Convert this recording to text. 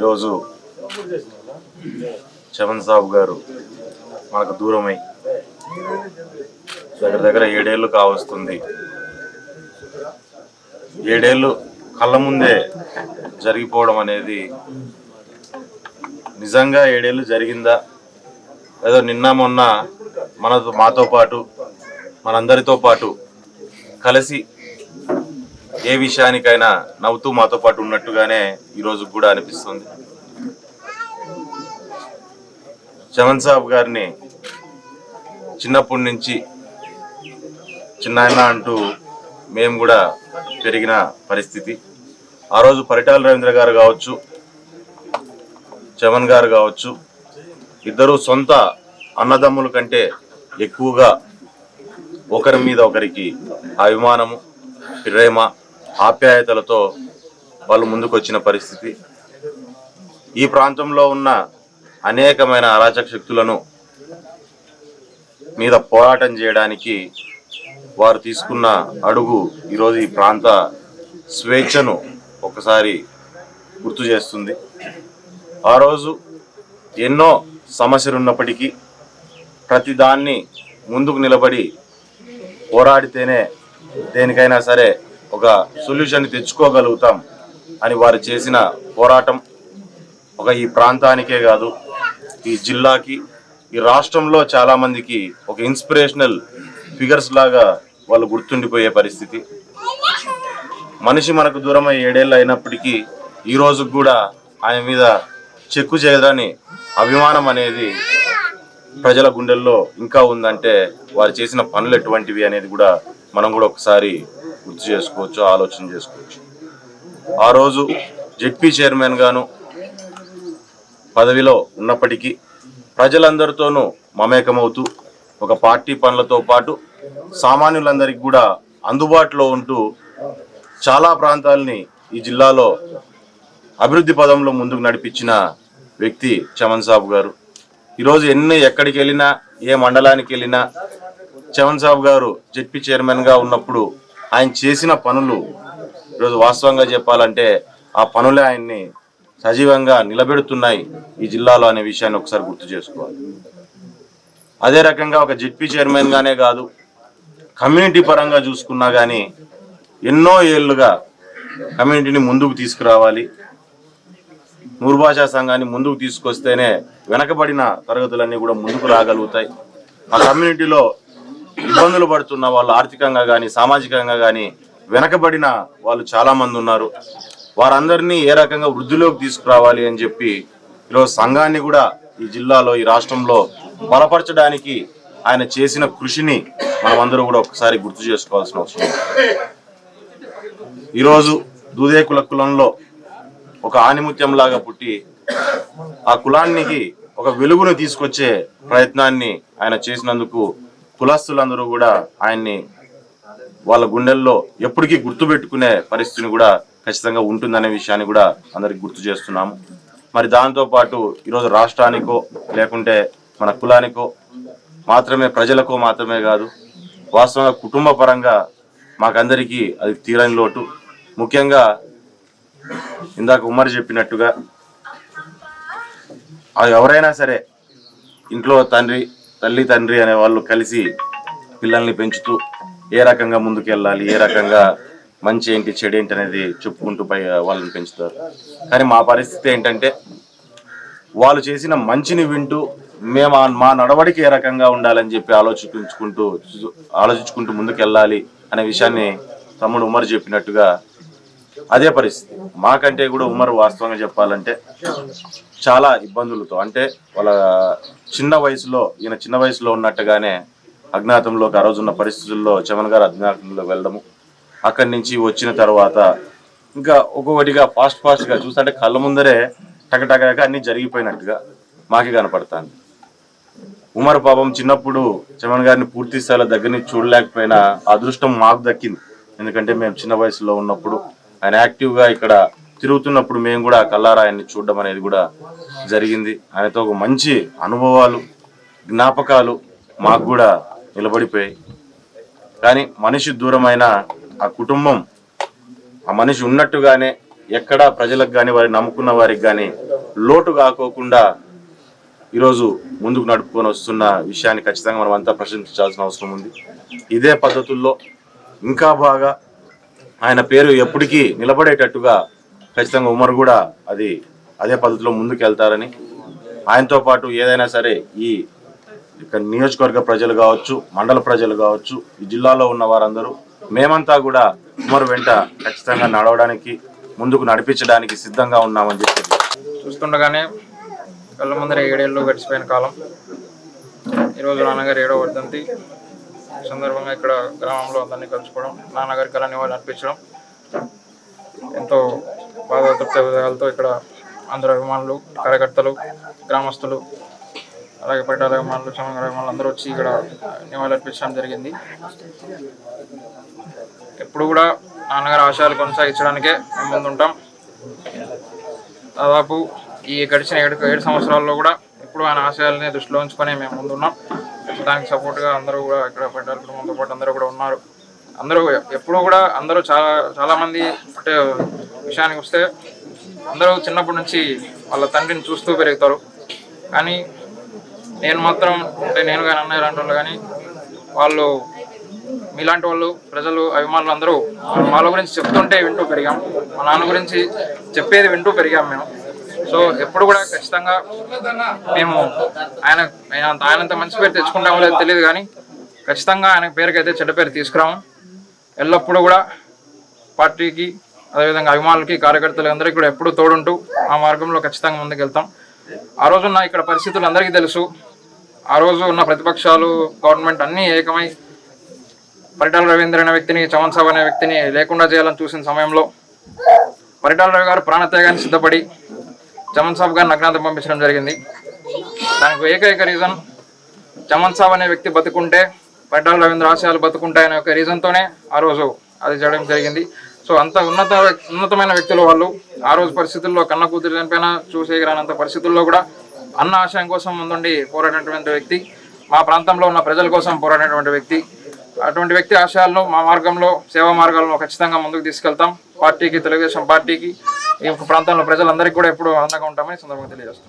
ఈరోజు చమన్ సాబు గారు మనకు దూరమై దగ్గర దగ్గర ఏడేళ్ళు కావస్తుంది. ఏడేళ్ళు కళ్ళ ముందే జరిగిపోవడం అనేది నిజంగా ఏడేళ్ళు జరిగిందా? ఏదో నిన్న మొన్న మనతో మాతో పాటు మనందరితో పాటు కలిసి ఏ విషయానికైనా నవ్వుతూ మాతో పాటు ఉన్నట్టుగానే ఈరోజు కూడా అనిపిస్తుంది. చమన్ సాబ్ గారిని చిన్నప్పటి నుంచి చిన్నాయన అంటూ మేము కూడా పెరిగిన పరిస్థితి. ఆ రోజు పరిటాల రవీంద్ర గారు కావచ్చు చమన్ గారు కావచ్చు ఇద్దరు సొంత అన్నదమ్ముల కంటే ఎక్కువగా ఒకరి మీద ఒకరికి అభిమానము ప్రేమ ఆప్యాయతలతో వాళ్ళు ముందుకొచ్చిన పరిస్థితి. ఈ ప్రాంతంలో ఉన్న అనేకమైన అరాచక శక్తులను మీద పోరాటం చేయడానికి వారు తీసుకున్న అడుగు ఈరోజు ఈ ప్రాంత స్వేచ్ఛను ఒకసారి గుర్తు చేస్తుంది. ఆ రోజు ఎన్నో సమస్యలున్నప్పటికీ ప్రతిదాన్ని ముందుకు నిలబడి పోరాడితేనే దేనికైనా సరే ఒక సొల్యూషన్ తెచ్చుకోగలుగుతాం అని వారు చేసిన పోరాటం ఒక ఈ ప్రాంతానికే కాదు ఈ జిల్లాకి ఈ రాష్ట్రంలో చాలామందికి ఒక ఇన్స్పిరేషనల్ ఫిగర్స్ లాగా వాళ్ళు గుర్తుండిపోయే పరిస్థితి. మనిషి మనకు దూరమై ఏడేళ్ళు అయినప్పటికీ ఈ కూడా ఆయన మీద చెక్కు చేయదని అభిమానం అనేది ప్రజల గుండెల్లో ఇంకా ఉందంటే వారు చేసిన పనులు ఎటువంటివి అనేది కూడా మనం కూడా ఒకసారి గుర్తు చేసుకోవచ్చు ఆలోచన చేసుకోవచ్చు. ఆ రోజు జెడ్పీ చైర్మన్ గాను పదవిలో ఉన్నప్పటికీ ప్రజలందరితోనూ మమేకమవుతూ ఒక పార్టీ పనులతో పాటు సామాన్యులందరికీ కూడా అందుబాటులో ఉంటూ చాలా ప్రాంతాలని ఈ జిల్లాలో అభివృద్ధి పదంలో ముందుకు నడిపించిన వ్యక్తి చమన్ సాబు గారు. ఈరోజు ఎన్ని ఎక్కడికి వెళ్ళినా ఏ మండలానికి వెళ్ళినా చమన్ సాబు గారు జెడ్పీ చైర్మన్గా ఉన్నప్పుడు ఆయన చేసిన పనులు ఈరోజు వాస్తవంగా చెప్పాలంటే ఆ పనులే ఆయన్ని సజీవంగా నిలబెడుతున్నాయి ఈ జిల్లాలో అనే విషయాన్ని ఒకసారి గుర్తు చేసుకోవాలి. అదే రకంగా ఒక జెడ్పీ చైర్మన్గానే కాదు కమ్యూనిటీ పరంగా చూసుకున్నా కానీ ఎన్నో ఏళ్ళుగా కమ్యూనిటీని ముందుకు తీసుకురావాలి. నూర్భాషా సంఘాన్ని ముందుకు తీసుకొస్తేనే వెనకబడిన తరగతులన్నీ కూడా ముందుకు రాగలుగుతాయి. ఆ కమ్యూనిటీలో ఇబ్బందులు పడుతున్న వాళ్ళు ఆర్థికంగా కానీ సామాజికంగా కానీ వెనకబడిన వాళ్ళు చాలా మంది ఉన్నారు. వారందరినీ ఏ రకంగా వృద్ధిలోకి తీసుకురావాలి అని చెప్పి ఈరోజు సంఘాన్ని కూడా ఈ జిల్లాలో ఈ రాష్ట్రంలో బలపరచడానికి ఆయన చేసిన కృషిని మనమందరూ కూడా ఒకసారి గుర్తు చేసుకోవాల్సిన అవసరం ఈరోజు దూదే కుల కులంలో ఒక ఆనిముత్యంలాగా పుట్టి ఆ కులానికి ఒక వెలుగును తీసుకొచ్చే ప్రయత్నాన్ని ఆయన చేసినందుకు కులస్తులందరూ కూడా ఆయన్ని వాళ్ళ గుండెల్లో ఎప్పటికీ గుర్తుపెట్టుకునే పరిస్థితిని కూడా ఖచ్చితంగా ఉంటుందనే విషయాన్ని కూడా అందరికి గుర్తు చేస్తున్నాము. మరి దాంతోపాటు ఈరోజు రాష్ట్రానికో లేకుంటే మన కులానికో మాత్రమే ప్రజలకో మాత్రమే కాదు వాస్తవంగా కుటుంబ పరంగా మాకందరికీ అది తీరని లోటు. ముఖ్యంగా ఇందాక ఉమ్మర్ చెప్పినట్టుగా అది ఎవరైనా సరే ఇంట్లో తండ్రి తల్లి తండ్రి అనే వాళ్ళు కలిసి పిల్లల్ని పెంచుతూ ఏ రకంగా ముందుకెళ్ళాలి ఏ రకంగా మంచి ఏంటి చెడు ఏంటి అనేది చెప్పుకుంటూ పై వాళ్ళని పెంచుతారు. కానీ మా పరిస్థితి ఏంటంటే వాళ్ళు చేసిన మంచిని వింటూ మేము మా నడవడికి ఏ రకంగా ఉండాలని చెప్పి ఆలోచించుకుంటూ ఆలోచించుకుంటూ ముందుకెళ్ళాలి అనే విషయాన్ని తమ్ముడు ఉమర్ చెప్పినట్టుగా అదే పరిస్థితి. మాకంటే కూడా ఉమర్ వాస్తవంగా చెప్పాలంటే చాలా ఇబ్బందులతో అంటే వాళ్ళ చిన్న వయసులో ఈయన చిన్న వయసులో ఉన్నట్టుగానే అజ్ఞాతంలోకి ఆ రోజున్న పరిస్థితుల్లో చమన్ గారు అజ్ఞాతంలో వెళ్ళడము అక్కడి నుంచి వచ్చిన తర్వాత ఇంకా ఒక్కొక్కటిగా ఫాస్ట్ ఫాస్ట్గా చూస్తుంటే కళ్ళ ముందరే టకటక అన్ని జరిగిపోయినట్టుగా మాకే కనపడతాను ఉమర్ పాపం చిన్నప్పుడు చమన్ గారిని పూర్తి స్థాయిలో దగ్గర నుంచి చూడలేకపోయినా అదృష్టం మాకు దక్కింది. ఎందుకంటే మేము చిన్న వయసులో ఉన్నప్పుడు ఆయన యాక్టివ్గా ఇక్కడ తిరుగుతున్నప్పుడు మేము కూడా కల్లారా ఆయన్ని చూడడం అనేది కూడా జరిగింది. ఆయనతో ఒక మంచి అనుభవాలు జ్ఞాపకాలు మాకు కూడా నిలబడిపోయాయి. కానీ మనిషి దూరమైన ఆ కుటుంబం ఆ మనిషి ఉన్నట్టుగానే ఎక్కడ ప్రజలకు కానీ వారిని నమ్ముకున్న వారికి కానీ లోటు కాకోకుండా ఈరోజు ముందుకు నడుపుకొని వస్తున్న విషయాన్ని ఖచ్చితంగా మనం అంతా ప్రశంసించాల్సిన అవసరం ఉంది. ఇదే పద్ధతుల్లో ఇంకా బాగా ఆయన పేరు ఎప్పటికీ నిలబడేటట్టుగా ఖచ్చితంగా ఉమర్ కూడా అది అదే పద్ధతిలో ముందుకు వెళ్తారని ఆయనతో పాటు ఏదైనా సరే ఈ ఇక్కడ నియోజకవర్గ ప్రజలు కావచ్చు మండల ప్రజలు కావచ్చు ఈ జిల్లాలో ఉన్న వారందరూ మేమంతా కూడా ఉమర్ వెంట ఖచ్చితంగా నడవడానికి ముందుకు నడిపించడానికి సిద్ధంగా ఉన్నామని చెప్పి చూస్తుండగానే కళ్ళ ముందర ఏడేళ్ళు గడిచిపోయిన కాలం. ఈరోజు నాన్నగారు ఏడో వర్ధంతి. సందర్భంగా ఇక్కడ గ్రామంలో అందరినీ కలుసుకోవడం నాన్నగారికి అలా నివాళులు అర్పించడం ఎంతో బాధాతృప్తితో ఇక్కడ అందరు అభిమానులు కార్యకర్తలు గ్రామస్తులు అలాగే పట్టాల అభిమానులు సమగ్ర అభిమానులు అందరూ వచ్చి ఇక్కడ నివాళులు అర్పించడం జరిగింది. ఎప్పుడు కూడా నాన్నగారి ఆశయాలు కొనసాగించడానికే మేము ముందుంటాం. దాదాపు ఈ గడిచిన ఏడు ఏడు సంవత్సరాల్లో కూడా ఎప్పుడు ఆయన ఆశయాలని దృష్టిలో ఉంచుకొని మేము ముందున్నాం. దానికి సపోర్ట్గా అందరూ కూడా ఇక్కడ పెట్టారు కుటుంబంతో పాటు అందరూ కూడా ఉన్నారు. అందరూ ఎప్పుడూ కూడా అందరూ చాలా చాలామంది అంటే విషయానికి వస్తే అందరూ చిన్నప్పటి నుంచి వాళ్ళ తండ్రిని చూస్తూ పెరుగుతారు. కానీ నేను మాత్రం అంటే నేను కానీ అన్నయ్య లాంటి వాళ్ళు కానీ వాళ్ళు మీలాంటి వాళ్ళు ప్రజలు అభిమానులు అందరూ వాళ్ళ గురించి చెప్తుంటే వింటూ పెరిగాం. మా నాన్న గురించి చెప్పేది వింటూ పెరిగాం మేము. సో ఎప్పుడు కూడా ఖచ్చితంగా మేము ఆయన ఆయన ఆయనంత మంచి పేరు తెచ్చుకుంటామో లేదో తెలియదు కానీ ఖచ్చితంగా ఆయన పేరుకైతే చెడ్డ పేరు తీసుకురాము. ఎల్లప్పుడూ కూడా పార్టీకి అదేవిధంగా అభిమానులకి కార్యకర్తలు అందరికీ కూడా ఎప్పుడూ తోడుంటూ ఆ మార్గంలో ఖచ్చితంగా ముందుకెళ్తాం ఆ రోజున్న ఇక్కడ పరిస్థితులు అందరికీ తెలుసు. ఆ రోజు ఉన్న ప్రతిపక్షాలు గవర్నమెంట్ అన్నీ ఏకమై పరిటాల రవీంద్ర అనే వ్యక్తిని చవన్ సాబ్ అనే వ్యక్తిని లేకుండా చేయాలని చూసిన సమయంలో పరిటాల రవి గారు ప్రాణత్యాగాన్ని సిద్ధపడి చమన్ సాబ్ గారిని అజ్ఞాతం పంపించడం జరిగింది. దానికి ఏకైక రీజన్ చమన్ సాబ్ అనే వ్యక్తి బతుకుంటే పడ్డాల రవీంద్ర ఆశయాలు బతుకుంటాయనే ఒక రీజన్తోనే ఆ రోజు అది చేయడం జరిగింది. సో అంత ఉన్నత ఉన్నతమైన వ్యక్తులు వాళ్ళు ఆ రోజు పరిస్థితుల్లో కన్న కూతురు చనిపోయిన చూసేయరానంత పరిస్థితుల్లో కూడా అన్న ఆశయం కోసం ముందుండి పోరాడినటువంటి వ్యక్తి మా ప్రాంతంలో ఉన్న ప్రజల కోసం పోరాడినటువంటి వ్యక్తి. అటువంటి వ్యక్తి ఆశయాలను మా మార్గంలో సేవా మార్గాలను ఖచ్చితంగా ముందుకు తీసుకెళ్తాం. పార్టీకి తెలుగుదేశం పార్టీకి ఈ ప్రాంతంలో ప్రజలందరికీ కూడా ఎప్పుడు అందంగా ఉంటామని సందర్భంగా తెలియజేస్తున్నాం.